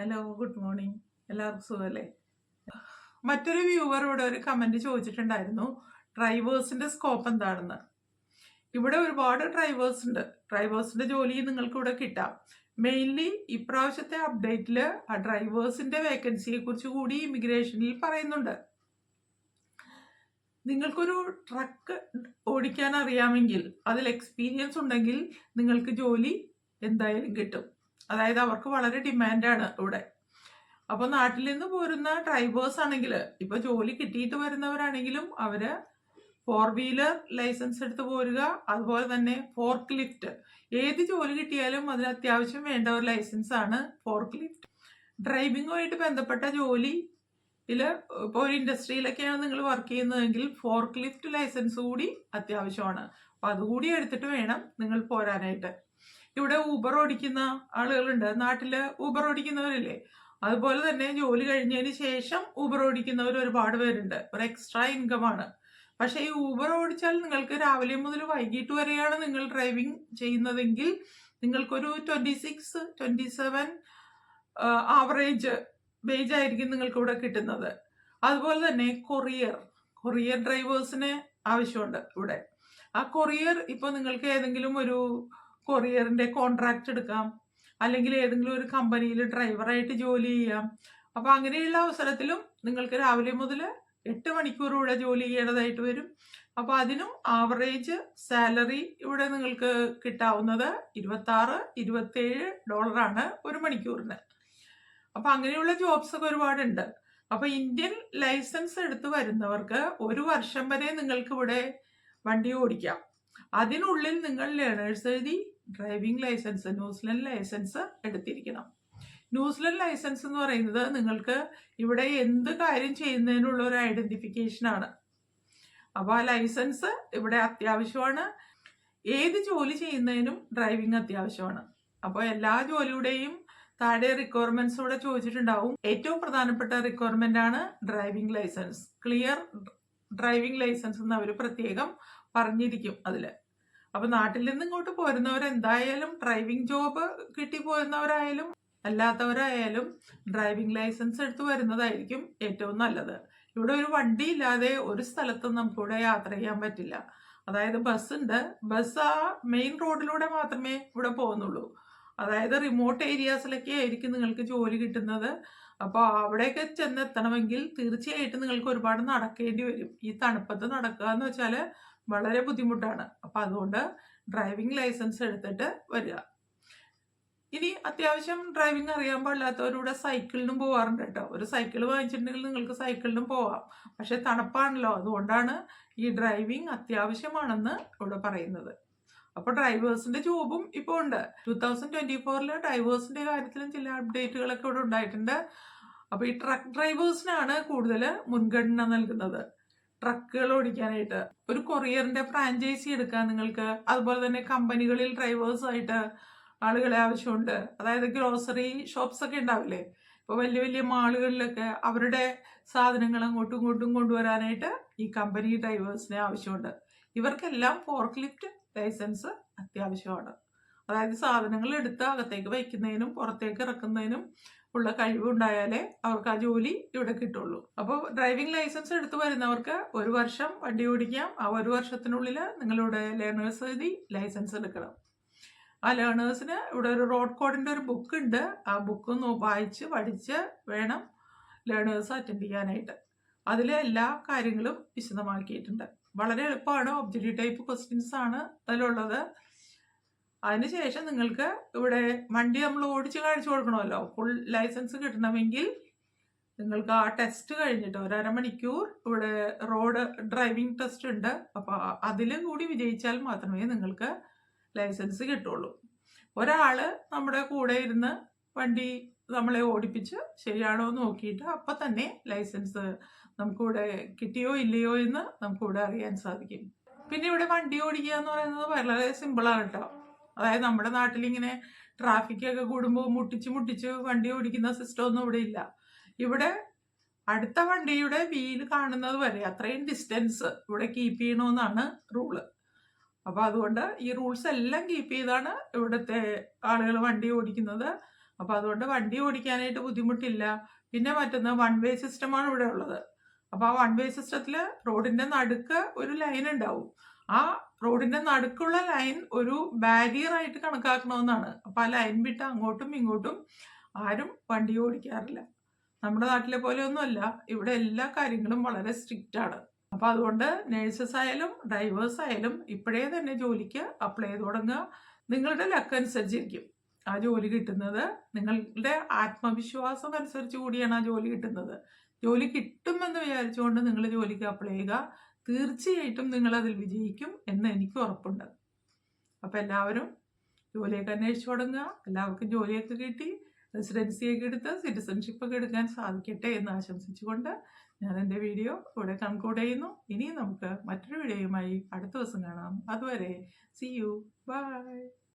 Hello good morning എല്ലാവർക്കും സുഖമല്ലേ? മറ്റൊരു വ്യൂവറോട് ഒരു കമന്റ് ചോദിച്ചിട്ടുണ്ടായിരുന്നു ഡ്രൈവേഴ്സിന്റെ സ്കോപ്പ് എന്താണെന്ന്? ഇവിടെ ഒരുപാട് ഡ്രൈവേഴ്സ് ഉണ്ട്. ഡ്രൈവേഴ്സിന്റെ ജോലി നിങ്ങൾക്ക് ഇവിടെ കിട്ടാം. മെയിൻലി ഇപ്രാവശ്യത്തെ അപ്ഡേറ്റിൽ ആ ഡ്രൈവേഴ്സിന്റെ വേക്കൻസിയെ കുറിച്ച് കൂടി ഇമിഗ്രേഷനിൽ പറയുന്നുണ്ട്. നിങ്ങൾക്കൊരു ട്രക്ക് ഓടിക്കാൻ അറിയാമെങ്കിൽ അതിൽ എക്സ്പീരിയൻസ് ഉണ്ടെങ്കിൽ നിങ്ങൾക്ക് ജോലി എന്തായാലും കിട്ടും. അതായത് അവർക്ക് വളരെ ഡിമാൻഡാണ് ഇവിടെ. അപ്പോൾ നാട്ടിൽ നിന്ന് പോരുന്ന ഡ്രൈവേഴ്സ് ആണെങ്കിൽ ഇപ്പൊ ജോലി കിട്ടിയിട്ട് വരുന്നവരാണെങ്കിലും അവർ ഫോർ വീലർ ലൈസൻസ് എടുത്ത് പോരുക അതുപോലെ തന്നെ ഫോർക്ക് ലിഫ്റ്റ്. ഏത് ജോലി കിട്ടിയാലും അതിന് അത്യാവശ്യം വേണ്ട ഒരു ലൈസൻസ് ആണ് ഫോർക്ക് ലിഫ്റ്റ്. ഡ്രൈവിംഗുമായിട്ട് ബന്ധപ്പെട്ട ജോലി ഇതിൽ ഇപ്പോൾ ഒരു ഇൻഡസ്ട്രിയിലൊക്കെയാണ് നിങ്ങൾ വർക്ക് ചെയ്യുന്നതെങ്കിൽ ഫോർക്ക് ലിഫ്റ്റ് ലൈസൻസ് കൂടി അത്യാവശ്യമാണ്. അപ്പം അതുകൂടി എടുത്തിട്ട് വേണം നിങ്ങൾ പോരാനായിട്ട്. ഇവിടെ ഊബർ ഓടിക്കുന്ന ആളുകളുണ്ട്. നാട്ടിൽ ഊബർ ഓടിക്കുന്നവരില്ലേ? അതുപോലെ തന്നെ ജോലി കഴിഞ്ഞതിന് ശേഷം ഊബർ ഓടിക്കുന്നവർ ഒരുപാട് പേരുണ്ട്. ഒരു എക്സ്ട്രാ ഇൻകം ആണ്. പക്ഷേ ഈ ഊബർ ഓടിച്ചാൽ നിങ്ങൾക്ക് രാവിലെ മുതൽ വൈകിട്ട് വരെയാണ് നിങ്ങൾ ഡ്രൈവിംഗ് ചെയ്യുന്നതെങ്കിൽ നിങ്ങൾക്കൊരു twenty six twenty seven average wage ആയിരിക്കും നിങ്ങൾക്ക് ഇവിടെ കിട്ടുന്നത്. അതുപോലെ തന്നെ കൊറിയർ കൊറിയർ ഡ്രൈവേഴ്സിന് ആവശ്യമുണ്ട് ഇവിടെ. ആ കൊറിയർ ഇപ്പോൾ നിങ്ങൾക്ക് ഏതെങ്കിലും ഒരു കൊറിയറിന്റെ കോൺട്രാക്ട് എടുക്കാം. അല്ലെങ്കിൽ ഏതെങ്കിലും ഒരു കമ്പനിയിൽ ഡ്രൈവറായിട്ട് ജോലി ചെയ്യാം. അപ്പോൾ അങ്ങനെയുള്ള അവസരത്തിലും നിങ്ങൾക്ക് രാവിലെ മുതൽ എട്ട് മണിക്കൂർ ജോലി ചെയ്യേണ്ടതായിട്ട് വരും. അപ്പോൾ അതിനും ആവറേജ് സാലറി ഇവിടെ നിങ്ങൾക്ക് കിട്ടാവുന്നത് ഇരുപത്തി ആറ് ഇരുപത്തേഴ് ഡോളറാണ് ഒരു മണിക്കൂറിന്. അപ്പോൾ അങ്ങനെയുള്ള ജോബ്സ് ഒക്കെ ഒരുപാടുണ്ട്. അപ്പോൾ ഇന്ത്യൻ ലൈസൻസ് എടുത്ത് വരുന്നവർക്ക് ഒരു വർഷം വരെ നിങ്ങൾക്ക് ഇവിടെ വണ്ടി ഓടിക്കാം. അതിനുള്ളിൽ നിങ്ങൾ ലേണേഴ്സ് എഴുതി driving licence New Zealand licence എടുത്തിരിക്കണം. New Zealand licence എന്ന് പറയുന്നത് നിങ്ങൾക്ക് ഇവിടെ എന്ത് കാര്യം ചെയ്യുന്നതിനുള്ള ഒരു ഐഡന്റിഫിക്കേഷൻ ആണ്. അപ്പോൾ ആ ലൈസൻസ് ഇവിടെ അത്യാവശ്യമാണ്. ഏത് ജോലി ചെയ്യുന്നതിനും ഡ്രൈവിംഗ് അത്യാവശ്യമാണ്. അപ്പോൾ എല്ലാ ജോലിയുടെയും താഴെ റിക്വയർമെന്റ്സ് ഇവിടെ ചോദിച്ചിട്ടുണ്ടാവും. ഏറ്റവും പ്രധാനപ്പെട്ട റിക്വയർമെന്റ് ആണ് driving licence clear driving licence എന്ന് അവർ പ്രത്യേകം പറഞ്ഞിരിക്കും അതിൽ. അപ്പൊ നാട്ടിൽ നിന്ന് ഇങ്ങോട്ട് പോരുന്നവർ എന്തായാലും ഡ്രൈവിംഗ് ജോബ് കിട്ടി പോരുന്നവരായാലും അല്ലാത്തവരായാലും ഡ്രൈവിംഗ് ലൈസൻസ് എടുത്ത് വരുന്നതായിരിക്കും ഏറ്റവും നല്ലത്. ഇവിടെ ഒരു വണ്ടി ഇല്ലാതെ ഒരു സ്ഥലത്തും നമുക്കിവിടെ യാത്ര ചെയ്യാൻ പറ്റില്ല. അതായത് ബസ് ഉണ്ട്. ബസ് ആ മെയിൻ റോഡിലൂടെ മാത്രമേ ഇവിടെ പോകുന്നുള്ളൂ. അതായത് റിമോട്ട് ഏരിയാസിലൊക്കെ ആയിരിക്കും നിങ്ങൾക്ക് ജോലി കിട്ടുന്നത്. അപ്പോൾ അവിടെയൊക്കെ ചെന്നെത്തണമെങ്കിൽ തീർച്ചയായിട്ടും നിങ്ങൾക്ക് ഒരുപാട് നടക്കേണ്ടി വരും. ഈ തണുപ്പത്ത് നടക്കുക എന്ന് വെച്ചാൽ വളരെ ബുദ്ധിമുട്ടാണ്. അപ്പൊ അതുകൊണ്ട് ഡ്രൈവിംഗ് ലൈസൻസ് എടുത്തിട്ട് വരിക. ഇനി അത്യാവശ്യം ഡ്രൈവിംഗ് അറിയാൻ പാടില്ലാത്തവരൂടെ സൈക്കിളിനും പോവാറുണ്ട് കേട്ടോ. ഒരു സൈക്കിൾ വാങ്ങിച്ചിട്ടുണ്ടെങ്കിൽ നിങ്ങൾക്ക് സൈക്കിളിനും പോവാം. പക്ഷെ തണുപ്പാണല്ലോ. അതുകൊണ്ടാണ് ഈ ഡ്രൈവിംഗ് അത്യാവശ്യമാണെന്ന് ഇവിടെ പറയുന്നത്. അപ്പോൾ ഡ്രൈവേഴ്സിന്റെ ജോബും ഇപ്പോൾ ഉണ്ട്. ടൂ തൗസൻഡ് ട്വന്റി ഫോറിൽ ഡ്രൈവേഴ്സിന്റെ കാര്യത്തിലും ചില അപ്ഡേറ്റുകളൊക്കെ ഇവിടെ ഉണ്ടായിട്ടുണ്ട്. അപ്പോൾ ഈ ട്രക്ക് ഡ്രൈവേഴ്സിനാണ് കൂടുതൽ മുൻഗണന നൽകുന്നത്. ട്രക്കുകൾ ഓടിക്കാനായിട്ട് ഒരു കൊറിയറിന്റെ ഫ്രാഞ്ചൈസി എടുക്കാൻ നിങ്ങൾക്ക് അതുപോലെ തന്നെ കമ്പനികളിൽ ഡ്രൈവേഴ്സ് ആയിട്ട് ആളുകളെ ആവശ്യമുണ്ട്. അതായത് ഗ്രോസറി ഷോപ്സ് ഒക്കെ ഉണ്ടാവില്ലേ? ഇപ്പോൾ വലിയ വലിയ മാളുകളിലൊക്കെ അവരുടെ സാധനങ്ങൾ അങ്ങോട്ടും ഇങ്ങോട്ടും കൊണ്ടുവരാനായിട്ട് ഈ കമ്പനി ഡ്രൈവേഴ്സിനെ ആവശ്യമുണ്ട്. ഇവർക്കെല്ലാം ഫോർക്ക് ലിഫ്റ്റ് ലൈസൻസ് അത്യാവശ്യമാണ്. അതായത് സാധനങ്ങൾ എടുത്ത് അകത്തേക്ക് വയ്ക്കുന്നതിനും പുറത്തേക്ക് ഇറക്കുന്നതിനും ഉള്ള കഴിവുണ്ടായാലേ അവർക്ക് ആ ജോലി ഇവിടെ കിട്ടുള്ളൂ. അപ്പോൾ ഡ്രൈവിംഗ് ലൈസൻസ് എടുത്തു വരുന്നവർക്ക് ഒരു വർഷം വണ്ടി ഓടിക്കാം. ആ ഒരു വർഷത്തിനുള്ളിൽ നിങ്ങളുടെ ലേണേഴ്സ് എഴുതി ലൈസൻസ് എടുക്കണം. ആ ലേണേഴ്സിന് ഇവിടെ ഒരു റോഡ് കോഡിന്റെ ഒരു ബുക്ക് ഉണ്ട്. ആ ബുക്ക് വായിച്ച് പഠിച്ച് വേണം ലേണേഴ്സ് അറ്റൻഡ് ചെയ്യാനായിട്ട്. അതിലെ എല്ലാ കാര്യങ്ങളും വിശദമാക്കിയിട്ടുണ്ട്. വളരെ എളുപ്പമാണ്. ഒബ്ജക്റ്റീവ് ടൈപ്പ് ക്വസ്റ്റ്യൻസ് ആണ് അതിലുള്ളത്. അതിനുശേഷം നിങ്ങൾക്ക് ഇവിടെ വണ്ടി നമ്മൾ ഓടിച്ച് കാണിച്ചു കൊടുക്കണമല്ലോ. ഫുൾ ലൈസൻസ് കിട്ടണമെങ്കിൽ നിങ്ങൾക്ക് ആ ടെസ്റ്റ് കഴിഞ്ഞിട്ട് ഒരര മണിക്കൂർ ഇവിടെ റോഡ് ഡ്രൈവിംഗ് ടെസ്റ്റ് ഉണ്ട്. അപ്പോൾ അതിലും കൂടി വിജയിച്ചാൽ മാത്രമേ നിങ്ങൾക്ക് ലൈസൻസ് കിട്ടുള്ളൂ. ഒരാൾ നമ്മുടെ കൂടെ ഇരുന്ന് വണ്ടി നമ്മളെ ഓടിപ്പിച്ച് ശരിയാണോ എന്ന് നോക്കിയിട്ട് അപ്പം തന്നെ ലൈസൻസ് നമുക്കിവിടെ കിട്ടിയോ ഇല്ലയോ എന്ന് നമുക്കിവിടെ അറിയാൻ സാധിക്കും. പിന്നെ ഇവിടെ വണ്ടി ഓടിക്കുക എന്ന് പറയുന്നത് വളരെ സിമ്പിളാണ് കേട്ടോ. അതായത് നമ്മുടെ നാട്ടിൽ ഇങ്ങനെ ട്രാഫിക് ഒക്കെ കൂടുമ്പോൾ മുട്ടിച്ച് മുട്ടിച്ച് വണ്ടി ഓടിക്കുന്ന സിസ്റ്റം ഒന്നും ഇവിടെ ഇല്ല. ഇവിടെ അടുത്ത വണ്ടിയുടെ വീൽ കാണുന്നത് വരെ അത്രയും ഡിസ്റ്റൻസ് ഇവിടെ കീപ്പ് ചെയ്യണമെന്നാണ് റൂൾ അപ്പോൾ അതുകൊണ്ട് ഈ റൂൾസ് എല്ലാം കീപ്പ് ചെയ്താണ് ഇവിടുത്തെ ആളുകൾ വണ്ടി ഓടിക്കുന്നത്. അപ്പോൾ അതുകൊണ്ട് വണ്ടി ഓടിക്കാനായിട്ട് ബുദ്ധിമുട്ടില്ല. പിന്നെ മറ്റൊന്ന് വൺ വേ സിസ്റ്റമാണ് ഇവിടെ ഉള്ളത്. അപ്പോൾ ആ വൺ വേ സിസ്റ്റത്തിൽ റോഡിന്റെ നടുക്ക് ഒരു ലൈൻ ഉണ്ടാവും. ആ റോഡിന്റെ നടുക്കുള്ള ലൈൻ ഒരു ബാരിയർ ആയിട്ട് കണക്കാക്കണമെന്നാണ്. അപ്പോൾ ആ ലൈൻ വിട്ട് അങ്ങോട്ടും ഇങ്ങോട്ടും ആരും വണ്ടി ഓടിക്കാറില്ല. നമ്മുടെ നാട്ടിലെ പോലെ ഒന്നുമല്ല ഇവിടെ എല്ലാ കാര്യങ്ങളും വളരെ സ്ട്രിക്റ്റ് ആണ്. അപ്പോൾ അതുകൊണ്ട് നേഴ്സസ് ആയാലും ഡ്രൈവേഴ്സ് ആയാലും ഇപ്പോഴേ തന്നെ ജോലിക്ക് അപ്ലൈ ചെയ്ത് തുടങ്ങുക നിങ്ങളുടെ ലക്ക് അനുസരിച്ചിരിക്കും. ആ ജോലി കിട്ടുന്നത് നിങ്ങളുടെ ആത്മവിശ്വാസം അനുസരിച്ച് കൂടിയാണ് ആ ജോലി കിട്ടുന്നത്. ജോലി കിട്ടുമെന്ന് വിചാരിച്ചുകൊണ്ട് നിങ്ങൾ ജോലിക്ക് അപ്ലൈ ചെയ്യുക. തീർച്ചയായിട്ടും നിങ്ങൾ അതിൽ വിജയിക്കും എന്ന് എനിക്ക് ഉറപ്പുണ്ട്. അപ്പം എല്ലാവരും ജോലിയൊക്കെ അന്വേഷിച്ചു തുടങ്ങുക. എല്ലാവർക്കും ജോലിയൊക്കെ കിട്ടി. റെസിഡൻസിയൊക്കെ എടുത്ത് സിറ്റിസൺഷിപ്പ് ഒക്കെ എടുക്കാൻ സാധിക്കട്ടെ എന്ന് ആശംസിച്ചുകൊണ്ട് ഞാൻ എന്റെ വീഡിയോ ഇവിടെ കൺക്ലൂഡ് ചെയ്യുന്നു. ഇനി നമുക്ക് മറ്റൊരു വീഡിയോയുമായി അടുത്ത ദിവസം കാണാം. അതുവരെ സി യു ബൈ